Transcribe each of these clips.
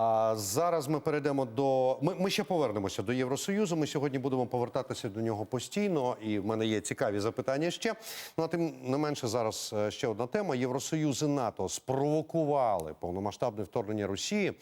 А зараз ми перейдемо до. Ми, ми ще повернемося до Євросоюзу. Ми сьогодні будемо повертатися до нього постійно, і в мене є цікаві запитання ще. Ну а тим не менше, зараз е, ще одна тема: Євросоюз і НАТО спровокували повномасштабне вторгнення Росії.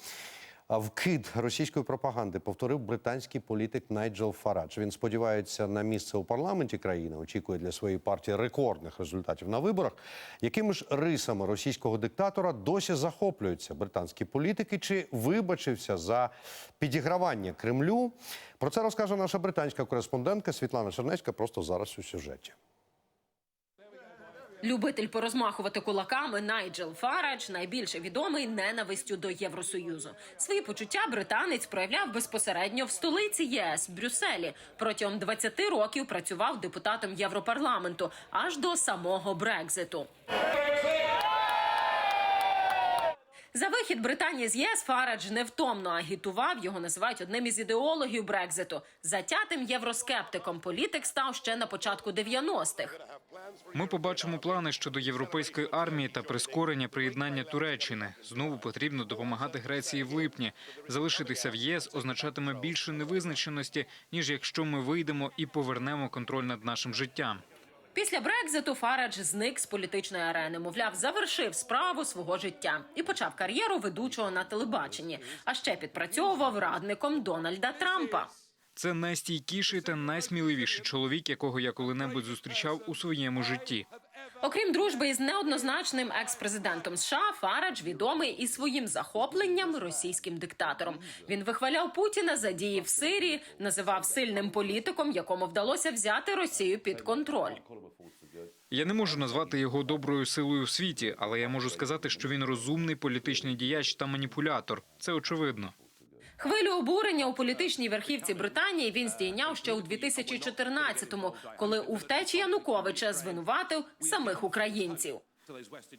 Вкид російської пропаганди повторив британський політик Найджел Фарадж. Він сподівається на місце у парламенті країни, очікує для своєї партії рекордних результатів на виборах. Якими ж рисами російського диктатора досі захоплюються британські політики? Чи вибачився за підігравання Кремлю? Про це розкаже наша британська кореспондентка Світлана Чернецька просто зараз у сюжеті. Любитель порозмахувати кулаками Найджел Фарадж найбільше відомий ненавистю до Євросоюзу. Свої почуття британець проявляв безпосередньо в столиці ЄС Брюсселі. Протягом 20 років працював депутатом Європарламенту аж до самого Брекзиту. За вихід Британії з ЄС Фарадж невтомно агітував. Його називають одним із ідеологів Брекзиту. Затятим євроскептиком політик став ще на початку 90-х. Ми побачимо плани щодо європейської армії та прискорення приєднання Туреччини. Знову потрібно допомагати Греції в липні. Залишитися в ЄС означатиме більше невизначеності, ніж якщо ми вийдемо і повернемо контроль над нашим життям. Після Брекзиту Фарадж зник з політичної арени. Мовляв, завершив справу свого життя і почав кар'єру ведучого на телебаченні. А ще підпрацьовував радником Дональда Трампа. Це найстійкіший та найсміливіший чоловік, якого я коли-небудь зустрічав у своєму житті. Окрім дружби із неоднозначним екс-президентом США, Фарадж відомий і своїм захопленням російським диктатором. Він вихваляв Путіна за дії в Сирії, називав сильним політиком, якому вдалося взяти Росію під контроль. Я не можу назвати його доброю силою в світі, але я можу сказати, що він розумний політичний діяч та маніпулятор. Це очевидно. Хвилю обурення у політичній верхівці Британії він здійняв ще у 2014-му, коли у втечі Януковича звинуватив самих українців.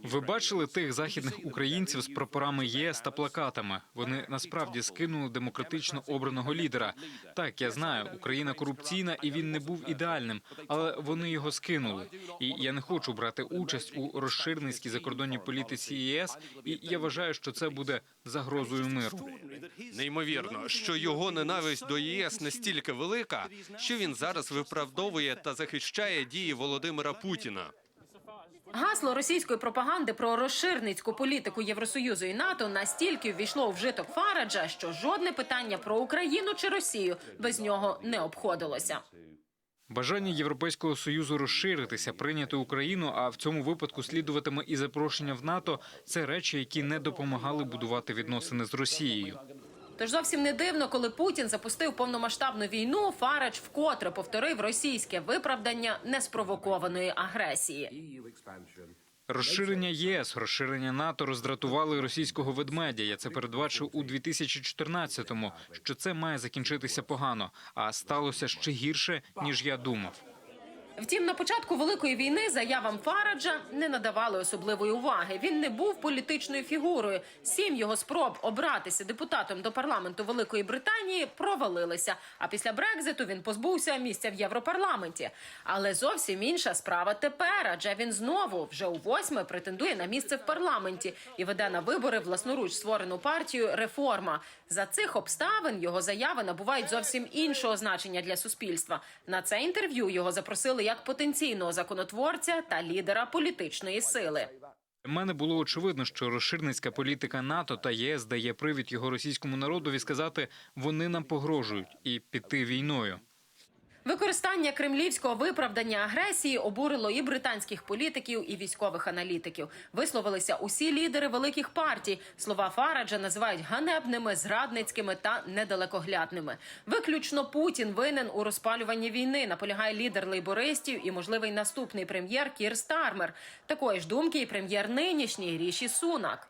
Ви бачили тих західних українців з прапорами ЄС та плакатами. Вони насправді скинули демократично обраного лідера. Так, я знаю, Україна корупційна і він не був ідеальним, але вони його скинули. І я не хочу брати участь у розширницькій закордонній політиці ЄС. І я вважаю, що це буде загрозою миру. Неймовірно, що його ненависть до ЄС настільки велика, що він зараз виправдовує та захищає дії Володимира Путіна. Гасло російської пропаганди про розширницьку політику Євросоюзу і НАТО настільки ввійшло в вжиток Фараджа, що жодне питання про Україну чи Росію без нього не обходилося. Бажання Європейського союзу розширитися, прийняти Україну, а в цьому випадку слідуватиме і запрошення в НАТО. Це речі, які не допомагали будувати відносини з Росією. Тож зовсім не дивно, коли Путін запустив повномасштабну війну, Фарадж вкотре повторив російське виправдання неспровокованої агресії. Розширення ЄС, розширення НАТО роздратували російського ведмедя. Я це передбачив у 2014-му, що це має закінчитися погано, а сталося ще гірше ніж я думав. Втім, на початку великої війни заявам Фараджа не надавали особливої уваги. Він не був політичною фігурою. Сім його спроб обратися депутатом до парламенту Великої Британії провалилися. А після Брекзиту він позбувся місця в Європарламенті. Але зовсім інша справа тепер. Адже він знову вже у восьме претендує на місце в парламенті і веде на вибори власноруч створену партію Реформа. За цих обставин його заяви набувають зовсім іншого значення для суспільства. На це інтерв'ю його запросили як потенційного законотворця та лідера політичної сили. Мене було очевидно, що розширницька політика НАТО та ЄС дає привід його російському народові сказати вони нам погрожують і піти війною. Використання кремлівського виправдання агресії обурило і британських політиків, і військових аналітиків. Висловилися усі лідери великих партій. Слова Фараджа називають ганебними, зрадницькими та недалекоглядними. Виключно Путін винен у розпалюванні війни. Наполягає лідер лейбористів і можливий наступний прем'єр Кір Стармер. Такої ж думки і прем'єр нинішній Ріші Сунак.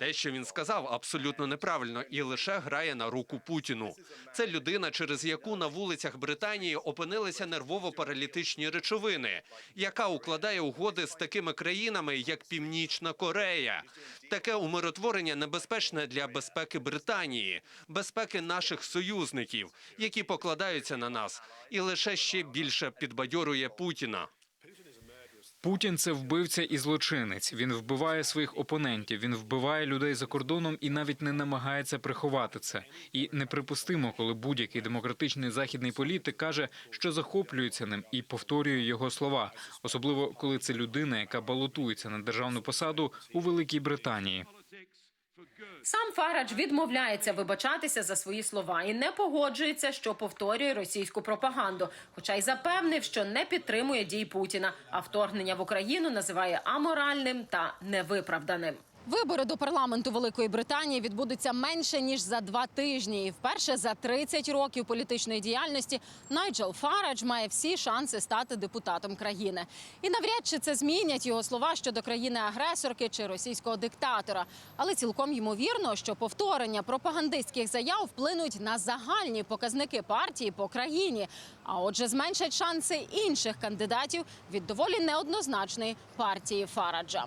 Те, що він сказав, абсолютно неправильно і лише грає на руку Путіну. Це людина, через яку на вулицях Британії опинилися нервово-паралітичні речовини, яка укладає угоди з такими країнами, як Північна Корея. Таке умиротворення небезпечне для безпеки Британії, безпеки наших союзників, які покладаються на нас, і лише ще більше підбадьорює Путіна. Путін це вбивця і злочинець. Він вбиває своїх опонентів, він вбиває людей за кордоном і навіть не намагається приховати це. І неприпустимо, коли будь-який демократичний західний політик каже, що захоплюється ним і повторює його слова, особливо коли це людина, яка балотується на державну посаду у Великій Британії. Сам Фарадж відмовляється вибачатися за свої слова і не погоджується, що повторює російську пропаганду. Хоча й запевнив, що не підтримує дій Путіна, а вторгнення в Україну називає аморальним та невиправданим. Вибори до парламенту Великої Британії відбудуться менше ніж за два тижні. І вперше за 30 років політичної діяльності Найджел Фарадж має всі шанси стати депутатом країни. І навряд чи це змінять його слова щодо країни-агресорки чи російського диктатора. Але цілком ймовірно, що повторення пропагандистських заяв вплинуть на загальні показники партії по країні. А отже, зменшать шанси інших кандидатів від доволі неоднозначної партії Фараджа.